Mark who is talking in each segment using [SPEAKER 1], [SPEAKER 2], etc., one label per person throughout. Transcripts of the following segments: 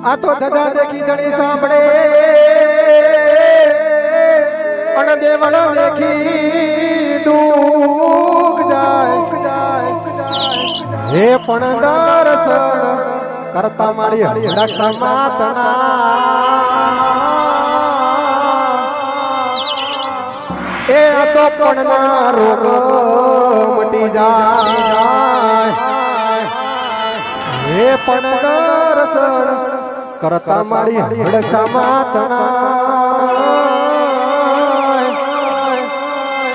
[SPEAKER 1] આ તો ધજા દેખી ધણી સાંભળે. અને દેવળ દેખી દુઃખ જાય. હે પણ દર્શન કરતા મારી હડક સમાતના એ તો પણ ના રોગ મટી જાય. હે પણ દર્શન કરતા મારી હડસા માતના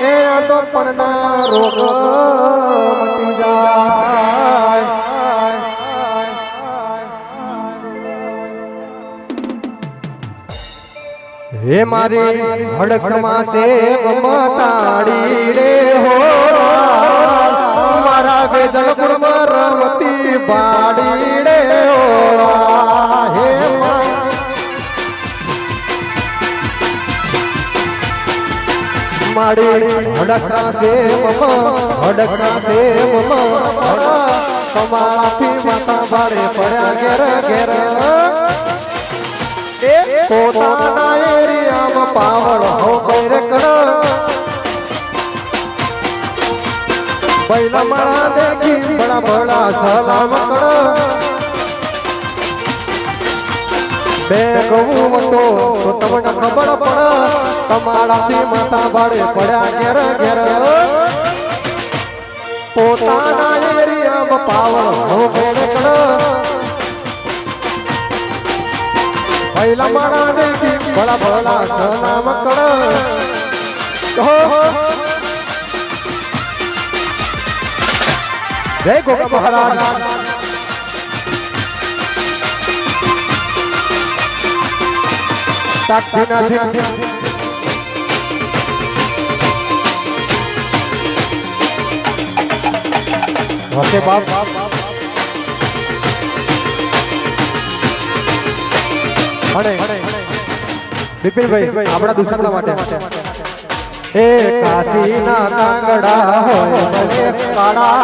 [SPEAKER 1] એ તો પણ ના રોગ મટી જાય. હે મારી હડક સમાસે મતાડી રે હો. માડી હડક સાસે મમ હડક સાસે મમ તમારાથી માતા ભારે પડ્યા ઘેર ઘેર. એ પોતાના એરિયામાં પાવર હો કઈ રેકડ. પહેલા મારા દેખી બડા બડા સલામ કણ બે કહું તો તમને ખબર પડ તમારાથી માતા ભાડે પોતાના એરિયામાં પાવર હો ભલા ભલા કહો જય ગોગા મહારાજ. તાકતી નથી ઓકે બાપ અણે બિપિનભાઈ આપણા દુસરા માટે એ કાશીના કાંગડા હોય ભલે કાળા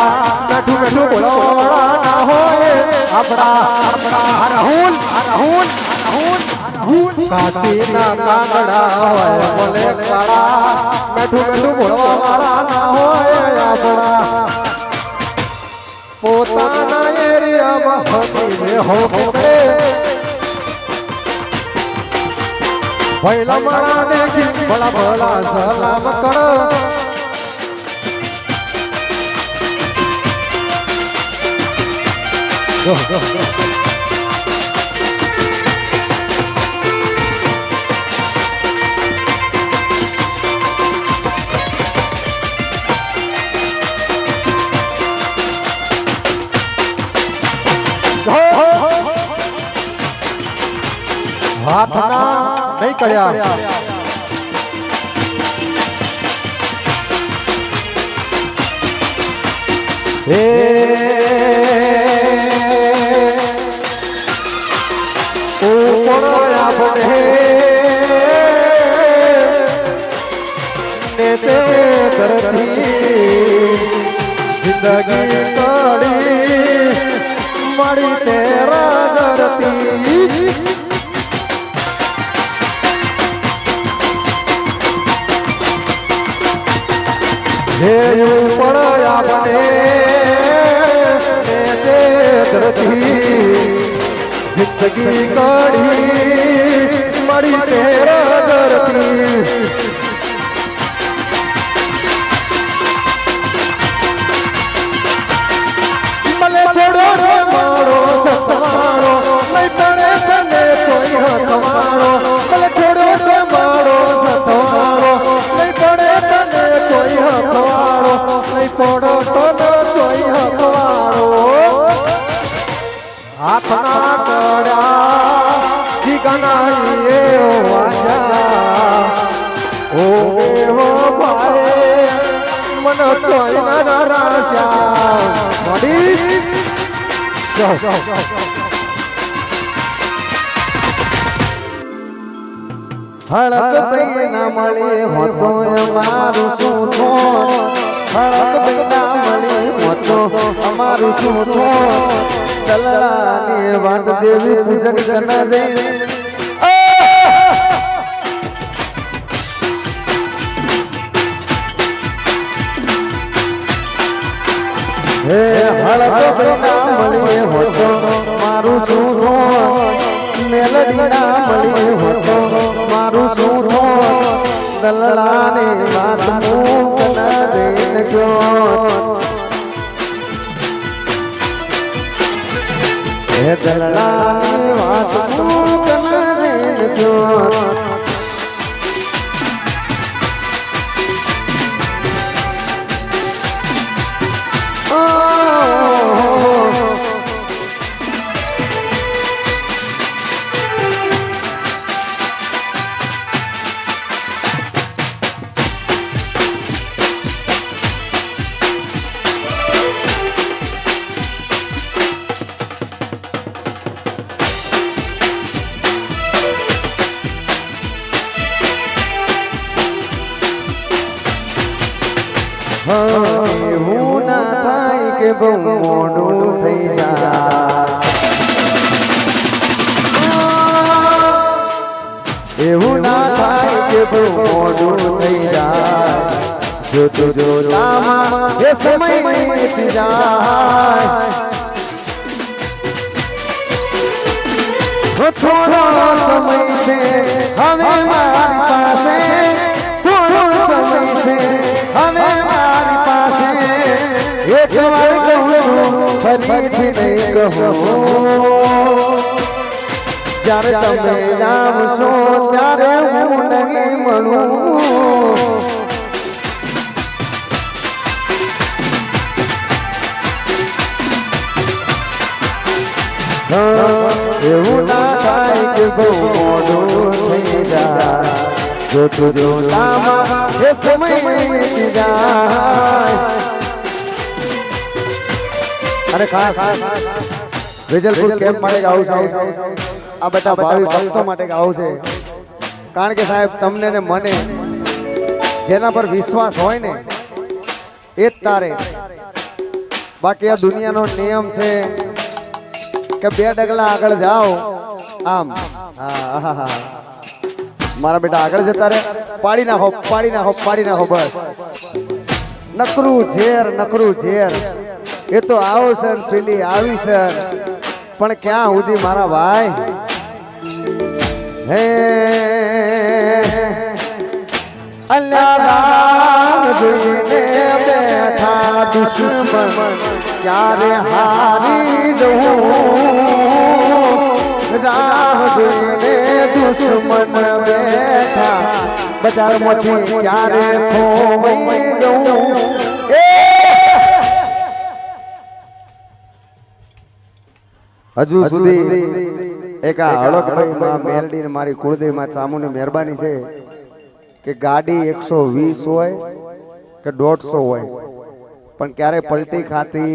[SPEAKER 1] મેઠું મેઠું બોલવાળા ના હોય આપણા આપણા રાહુલ રાહુલ રાહુલ કાશીના કાંગડા હોય ભલે કાળા મેઠું મેઠું બોલવાવાળા ના હોય આપણા પોતાના એરિયામાં હમીને હો કે ભૈલા મારા દેખી ભલા ભલા સલામ કર જો, જો, જો. હાથના નહીં કર્યા. હે ઉપર આપણે જિંદગી કાઢી મળી તેરા હે ઉપર આપણે ધરતી જિંદગી કાઢી મારી ધરતી હળક ભાઈ ના મળે હોતો અમારું શું છો હળક ભાઈ ના મળે હોતો અમારું શું થો દલાની
[SPEAKER 2] વાત દેવી પૂજક કરના જઈને હે હળક ના મળીએ હોતો મારું શું મેલડી ના જાય. થોડો સમય છે, હવે મારી પાસે. થોડો સમય છે, હવે મારી પાસે. એક વાર કહું છું, ફરીથી નહીં કહું. જ્યારે તમે આવશો ત્યારે હું નહીં મળું. એવું ના થાય કે બહુ મોડું થઈ જાય. જો તુજો નામાં એ સમય વીતી જાય. અરે ખાસ. વેજલપુર કેમ્પ માટે ગાવું છું. આ બધા ભાવિ ભક્તો માટે ગાવું છે. કારણ કે સાહેબ તમને ને મને જેના પર વિશ્વાસ હોય ને એ જ તારે. બાકી આ દુનિયાનો નિયમ છે. કે બે ડગલા આગળ જાઓ. આમ. મારા બેટા આગળ જતા રે પાડી નાખો પાડી નાખો પાડી નાખો બસ. નકરું ઝેર નકરું ઝેર. એ તો આવો સર, પેલી આવી સર. પણ ક્યાં સુધી મારા ભાઈ? હે. અલ્લાહ રામ જોઈને બેઠા દુશ્મન. ક્યારે હારી જવું જોઈને દુશ્મન બેઠા બજારમાંથી ક્યારે ખોવાઈ જવું એ હજુ સુધી એક આ હળકભાઈ માં મેલડી મારી કુળદેવી માં ચામુની મહેરબાની છે. કે ગાડી એકસો વીસ હોય કે દોઢસો હોય. પણ ક્યારે પલટી ખાતી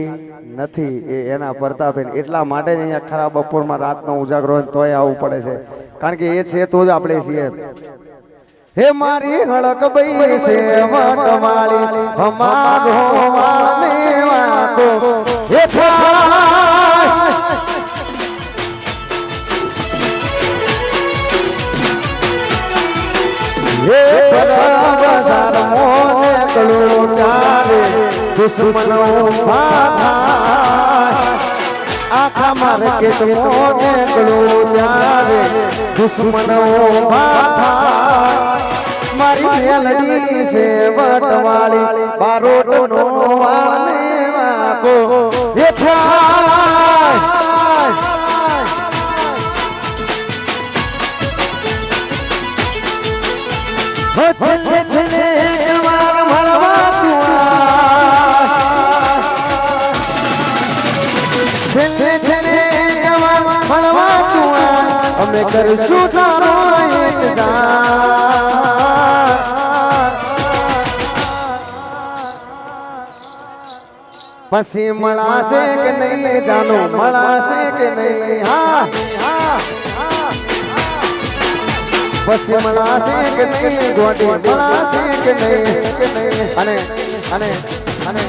[SPEAKER 2] નથી એ એના પ્રતાપેન. એટલા માટે જ અહીંયા ખરા બપોરમાં રાતનો ઉજાગરો હોય તોય આવવું પડે છે. કારણ કે એ છે તો જ આપણે છીએ. હે મારી હળક બઈ છે, વટવાળી અમારો વાળને વાકો દુશ્મનો ભાથાય આખા માર્કેટ મોને કળો તારે દુશ્મનો ભાથાય મારી મેલડી છે વટવાળી બારોટનો વાળને વાકો હે થાય અમે કરીશું તારો ઇંતજાર. પછી મળાશે કે નહીં જાનો મળાશે કે નહીં હા હા પછી મળાશે કે નહીં ગોડી મળાશે કે નહીં કે નહીં અને અને અને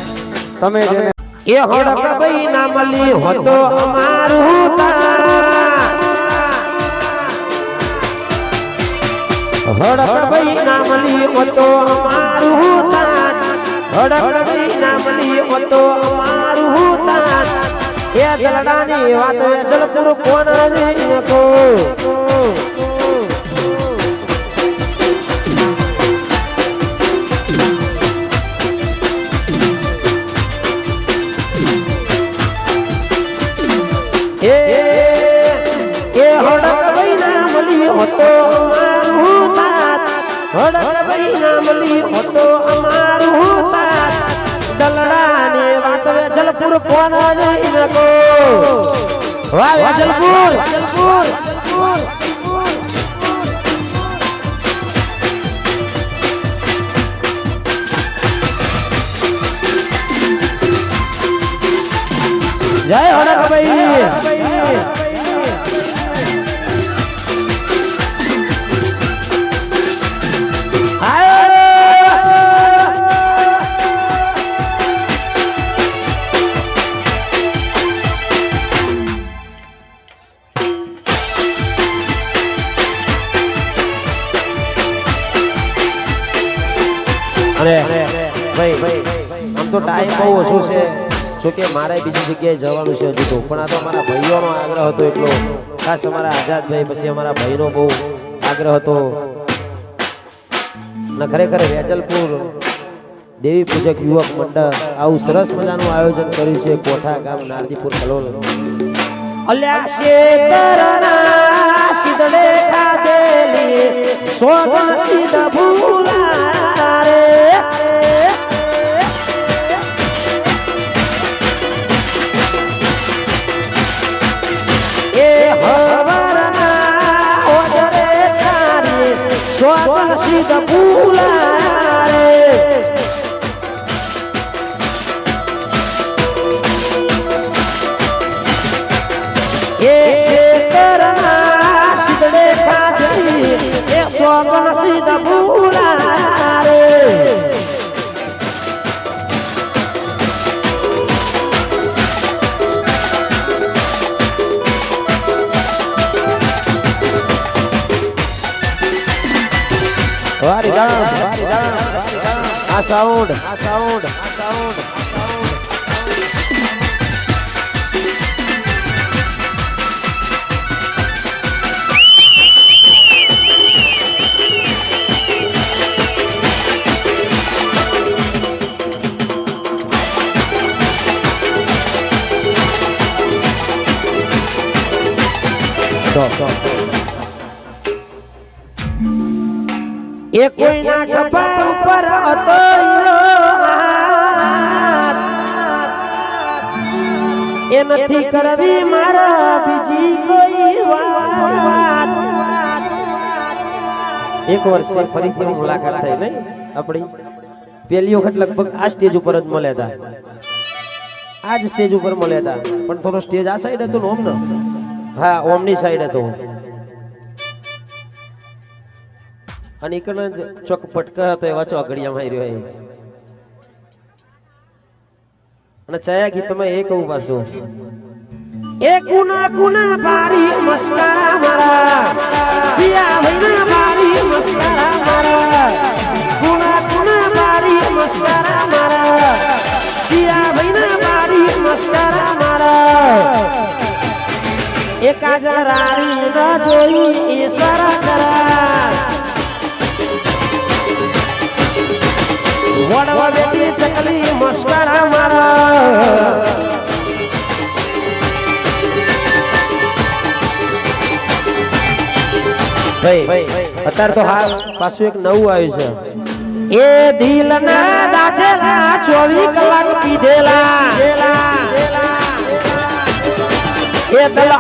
[SPEAKER 2] તમે જેને
[SPEAKER 3] એ હડક ભાઈ ના મળી હોતો અમારું તાર હડક ભાઈ ના મળી હોતો અમારું તાન હડક ભાઈ ના મળી અમારું તાન એ જલડાની વાત એ જલપુર કોણ જી કો એ ના મળી અમારું તાત દલડાને વાતવે જલપુર કોણ નહીં નકો વાહ જલપુર. જલપુર. જય હડક જો કે મારે બીજી જગ્યાએ જવાનું છે હજુ તો. પણ આ તો અમારા ભાઈઓનો આગ્રહ હતો એટલો. ખાસ અમારા આઝાદભાઈ પછી અમારા ભાઈનો બહુ આગ્રહ હતો. અને ખરેખર વેજલપુર દેવી પૂજક યુવક મંડળ આવું સરસ મજાનું આયોજન કર્યું છે કોઠા ગામ નારદીપુર કલોલ. અલ્યા સોગન સિદ જાણ આ સાઉન્ડ આ સાઉન્ડ આ સાઉન્ડ આ સાઉન્ડ એ કોઈના કપા ઉપર હતો એ નથી કરવી મારા બીજી કોઈ વાત. એક વર્ષે ફરીથી મુલાકાત થઈ નહીં આપણી. પહેલી વખત લગભગ આ સ્ટેજ ઉપર જ મળ્યા હતા આ જ સ્ટેજ ઉપર મળ્યા હતા પણ થોડો સ્ટેજ આ સાઈડ હતો ને ઓમ હા, ઓમની સાઈડ હતો. અને એકણ જ ચોક પટકા હતો એવા ચોકડિયામાં રહ્યો એ. અને ચયા ગીતમાં એ કહું પાછું એ કુના કુના બારી મસ્કા મારા, જીયા ભાઈના બારી મસ્કા મારા, કુના કુના બારી મસ્કા મારા, જીયા ભાઈના બારી મસ્કા મારા. એ કાજલ રાણી ન જોઈ એ સારા કરા વડવા બેટી ચકલી મસ્કરા મારા. ભાઈ અત્યારે તો હાલ પાછું એક નવું આવ્યું છે. એ દિલ ના દાચેલા ચોવીસ કલાક પીધેલા. એ દલ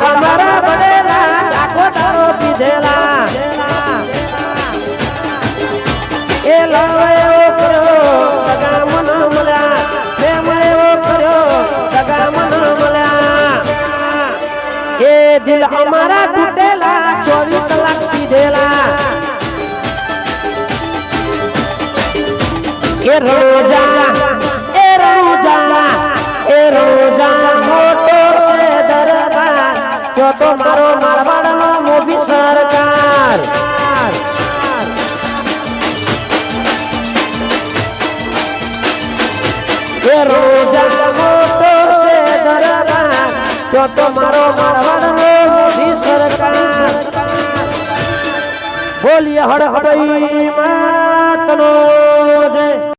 [SPEAKER 3] છો તો મારો મારવાડનો મોભી સરકાર. એ રોજા મોટો છે દરબાર જો તો મારો મારવાડનો મોભી સરકાર. બોલીએ હડહડઈ